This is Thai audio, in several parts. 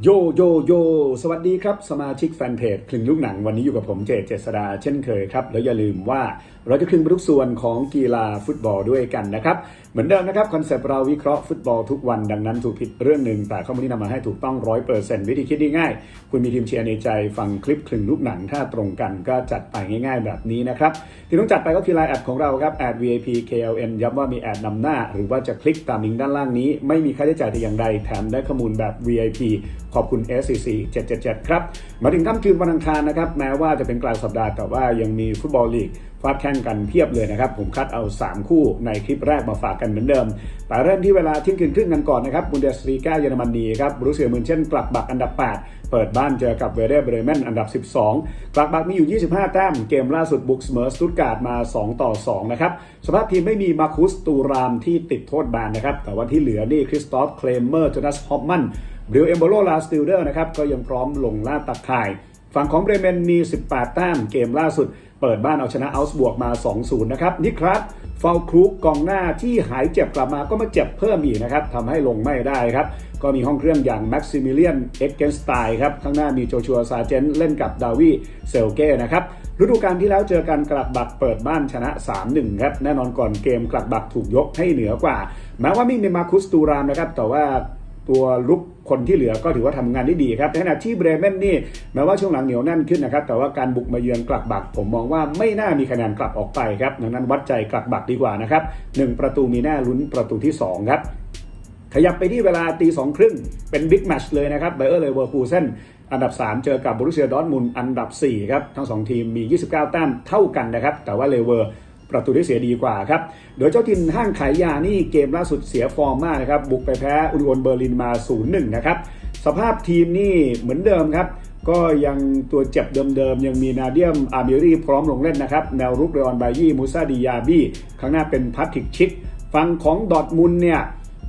โยโยโย สวัสดีครับ สมาชิกแฟนเพจคลึงลูกหนังวันนี้อยู่กับผมเจเจษดาเช่นเคยครับ แล้วอย่าลืมว่า เราจะคลึงไปทุกส่วนของกีฬาฟุตบอลด้วยกันนะครับ เหมือนเดิมนะครับคอนเซปต์เราวิเคราะห์ฟุตบอลทุกวันดังนั้นถูกผิดเรื่องหนึ่งแต่ข้อมูลที่นำมาให้ถูกต้องร้อยเปอร์เซ็นต์วิธีคิดง่ายคุณมีทีมเชียร์ในใจฟังคลิปคลึงลูกหนังถ้าตรงกันก็จัดไปง่าย ๆ แบบนี้นะครับที่ต้องจัดไปก็คือไลน์แอดของเราครับแอด VIP KLN ย้ำว่ามีแอดนำหน้า หรือว่าจะคลิกตามลิงก์ด้านล่างนี้ ไม่มีค่าใช้จ่ายแต่อย่างใดแถมได้ข้อมูลแบบ VIP ขอบคุณ SCC 777 ครับมาถึงค่ำคืนวันอังคารนะครับแม้ว่าจะเป็นกลางสัปดาห์แต่ว่ายังมีฟุตบอลลีกฟาดแ่งกันเพียบเลยนะครับ ผมคัดเอา 3 คู่ในคลิปแรกมาฝากกันเหมือนเดิมแต่เริ่มที่เวลาเที่ยงคืนครึ่งกันก่อนนะครับบุนเดสลีกาเยอรมนีครับบรูเซียมืนเช่นกลับบักอันดับ 8 เปิดบ้านเจอกับเวเดเบรเมนอันดับ 12 กลับบักมีอยู่ 25 แต้มเกมล่าสุดบุกเสมอสตุตการ์ดมา 2 ต่อ 2 นะครับสภาพทีมไม่มีมาคุสตูรามที่ติดโทษแบนนะครับ แต่ว่าที่เหลือนี่คริสตอฟเคลเมอร์โจนาสฮอปมันบริวเอมโบโลลาสติลเดอร์นะครับก็ยังพร้อมลงล่าตักข่าย ฝั่งของเบรเมนมี 18 แต้มเกมล่าสุด เปิดบ้านเอาชนะอัลส์บวกมา 2-0 นะครับนิครัสฟาวครูกกองหน้าที่หายเจ็บกลับมาก็มาเจ็บเพิ่มอีกนะครับทำให้ลงไม่ได้ครับ ก็มีห้องเครื่องอย่างแม็กซิมิเลียนเอ็กเกนสไตน์ครับ ข้างหน้ามีโจชัวซาเจนเล่นกับดาวีเซลเก้นะครับฤดูกาลที่แล้วเจอกันกลับบักเปิดบ้านชนะ 3-1 ครับ แน่นอนก่อนเกมกลับบักถูกยกให้เหนือกว่าแม้ว่าไม่มีมาคุสตูรามนะครับแต่ว่า ตัวลุกคนที่เหลือก็ถือว่าทำงานได้ดีครับในขณะที่เบรเมนนี่แม้ว่าช่วงหลังเหนียวแน่นขึ้นนะครับแต่ว่าการบุกมาเยือนกลับบัก ผมมองว่าไม่น่ามีคะแนนกลับออกไปครับดังนั้นวัดใจกลับบักดีกว่านะครับหนึ่งประตูมีแน่ลุ้นประตูที่ 2 ครับ ขยับไปที่เวลาตีสองครึ่งเป็นบิ๊กแมชเลยนะครับไบเออร์เลเวอร์คูเซนอันดับ 3 เจอกับบรูเซียดอร์ทมุนอันดับ4ครับทั้ง 2 ทีมมี 29 แต้มเท่ากันนะครับแต่ว่าเลเวอร์ ประตูได้เสียดีกว่าครับ โดยเจ้าทินห้างขายยานี่เกมล่าสุดเสียฟอร์มมากนะครับ บุกไปแพ้อุนวนเบอร์ลินมา 0-1 นะครับ สภาพทีมนี่เหมือนเดิมครับ ก็ยังตัวเจ็บเดิมๆ ยังมีนาเดียมอาร์มิรีพร้อมลงเล่นนะครับ แนวรุกเรออนบายี่มูซาดิยาบี้ข้างหน้าเป็นพัตติกชิก ฝั่งของดอทมุนเนี่ย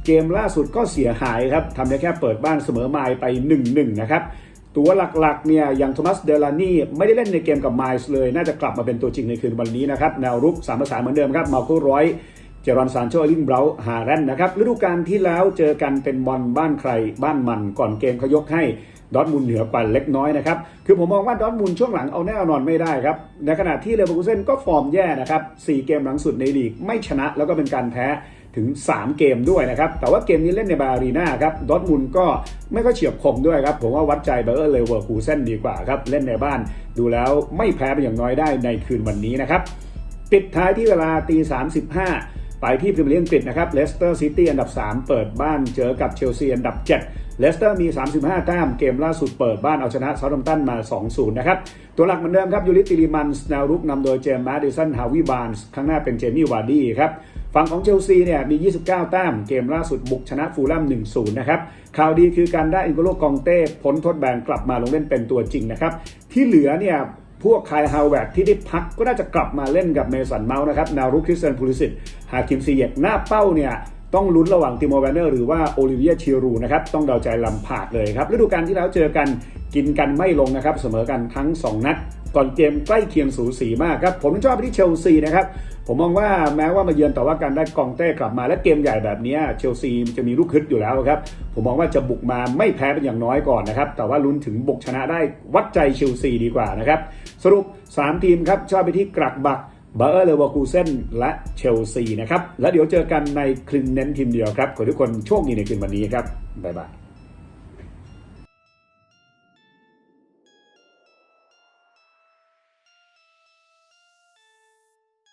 เกมล่าสุดก็เสียหายครับทำได้แค่เปิดบ้านเสมอไมล์ไป 1-1 นะครับ ตัวหลักๆเนี่ยอย่างโทมัสเดลานี่ไม่ได้เล่นในเกมกับไมล์เลย น่าจะกลับมาเป็นตัวจริงในคืนวันนี้นะครับ แนวรุกสามภาษาเหมือนเดิมครับมาโกร้อยเจรอนซานโชลินเบราฮาแรนนะครับฤดูกาลที่แล้วเจอกันเป็นบอลบ้านใครบ้านมันก่อนเกมเขายกให้ดอทมุนเหนือกว่าเล็กน้อยนะครับ คือผมมองว่าดอทมุนช่วงหลังเอาแน่เอานอนไม่ได้ครับ ในขณะที่เลเวอร์คูเซนก็ฟอร์มแย่นะครับสี่เกมหลังสุดในลีกไม่ชนะแล้วก็เป็นการแพ้ ถึง 3 เกมด้วยนะครับ แต่ว่าเกมนี้เล่นในบาอารีนาครับดอทมุนก็ไม่ก็เฉียบคมด้วยครับ ผมว่าวัดใจเบอร์เลเวอร์คูเซนดีกว่าครับ เล่นในบ้านดูแล้วไม่แพ้เป็นอย่างน้อยได้ในคืนวันนี้นะครับ ปิดท้ายที่เวลาตี35ไปที่พรีเมียร์ลีกอังกฤษนะครับเลสเตอร์ซิตี้อันดับ 3 เปิดบ้านเจอกับเชลซีอันดับ 7 เลสเตอร์มี 35 แต้มเกมล่าสุดเปิดบ้านเอาชนะเซาท์แฮมป์ตันมา 2-0 นะครับ ตัวหลักเหมือนเดิมครับยูริติลิมันส์แนวรุกนำโดยเจมส์มาดิสันฮาวิบานส์ข้างหน้าเป็นเจมี่วาร์ดี้ครับ ฝั่งของเชลซีเนี่ยมี 29 แต้ม เกมล่าสุดบุกชนะฟูลแลม1-0 นะครับ ข่าวดีคือการได้อินโกโลกองเต้พ้นโทษแบนกลับมาลงเล่นเป็นตัวจริงนะครับ ที่เหลือเนี่ยพวกคายฮาวเวร์ดที่ได้พักก็น่าจะกลับมาเล่นกับเมสันเมาส์นะครับนวรุคริสเซนพูลิสิต ฮาคิมซีเยกหน้าเป้าเนี่ย ต้องลุ้นระหว่างติโมแวนเนอร์หรือว่าโอลิเวียชิรูนะครับต้องเดาใจลำผาดเลยครับฤดูกาลที่แล้วเจอกันกินกันไม่ลงนะครับเสมอกันทั้ง 2 นัดก่อนเกมใกล้เคียงสูสีมากครับ ผมชอบไปที่เชลซีนะครับ ผมมองว่าแม้ว่ามาเยือนแต่ว่าการได้กองเต้กลับมาและเกมใหญ่แบบนี้เชลซีจะมีลูกคึดอยู่แล้วครับ ผมมองว่าจะบุกมาไม่แพ้เป็นอย่างน้อยก่อนนะครับ แต่ว่าลุ้นถึงบุกชนะได้วัดใจเชลซีดีกว่านะครับ สรุป 3 ทีมครับชอบไปที่กรักบัก บาเออร์เลวอร์คูเซนและเชลซีนะครับ แล้วเดี๋ยวเจอกันในคลินเน้นทีมเดียวครับ ขอทุกคนโชคดีในคืนวันนี้ครับ บ๊ายบาย